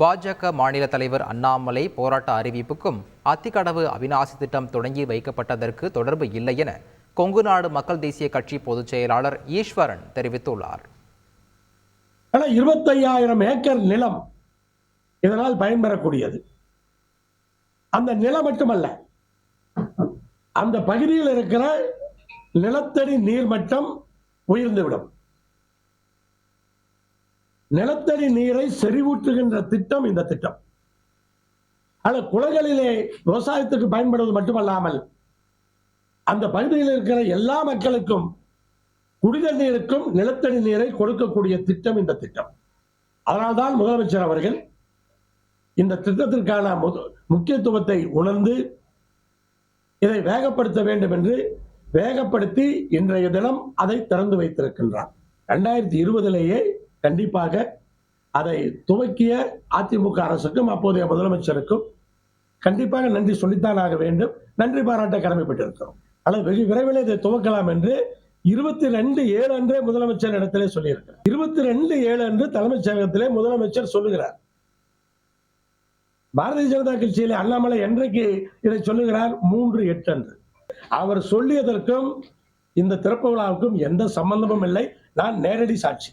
பாஜக மாநில தலைவர் அண்ணாமலை போராட்ட அறிவிப்புக்கும் அத்திக்கடவு அவிநாசி திட்டம் தொடங்கி வைக்கப்பட்டதற்கு தொடர்பு இல்லை என கொங்கு நாடு மக்கள் தேசிய கட்சி பொதுச் செயலாளர் ஈஸ்வரன் தெரிவித்துள்ளார். இருபத்தையாயிரம் ஏக்கர் நிலம் இதனால் பயன்பெறக்கூடியது. அந்த நிலம் மட்டுமல்ல அந்த பகுதியில் இருக்கிற நிலத்தடி நீர்மட்டம் உயர்ந்துவிடும். நிலத்தடி நீரை செறிவூற்றுகின்ற திட்டம் இந்த திட்டம். ஆனால் குளங்களிலே விவசாயத்துக்கு பயன்படுவது மட்டுமல்லாமல் அந்த பகுதியில் இருக்கிற எல்லா மக்களுக்கும் குடிநீர் நீருக்கும் நிலத்தடி நீரை கொடுக்கக்கூடிய திட்டம் இந்த திட்டம். அதனால்தான் முதலமைச்சர் அவர்கள் இந்த திட்டத்திற்கான முத- முக்கியத்துவத்தை உணர்ந்து இதை வேகப்படுத்த வேண்டும் என்று வேகப்படுத்தி இன்றைய தினம் அதை திறந்து வைத்திருக்கின்றார். ரெண்டாயிரத்தி இருபதிலேயே கண்டிப்பாக அதை துவக்கிய அதிமுக அரசுக்கும் அப்போதைய முதலமைச்சருக்கும் கண்டிப்பாக நன்றி சொல்லித்தான் ஆக வேண்டும். நன்றி பாராட்ட கடமைப்பட்டிருக்கிறோம். ஆனால் வெகு விரைவில் இதை துவக்கலாம் என்று இருபத்தி ரெண்டு ஏழு அன்றே முதலமைச்சர் இடத்திலே சொல்லியிருக்கிறார். இருபத்தி ரெண்டு ஏழு அன்று தலைமைச் செயலகத்திலே முதலமைச்சர் சொல்லுகிறார். பாரதிய ஜனதா கட்சியிலே அண்ணாமலை என்றைக்கு இதை சொல்லுகிறார்? மூன்று எட்டு அன்று. அவர் சொல்லியதற்கும் இந்த திறப்பு விழாவுக்கும் எந்த சம்பந்தமும் இல்லை. நான் நேரடி சாட்சி.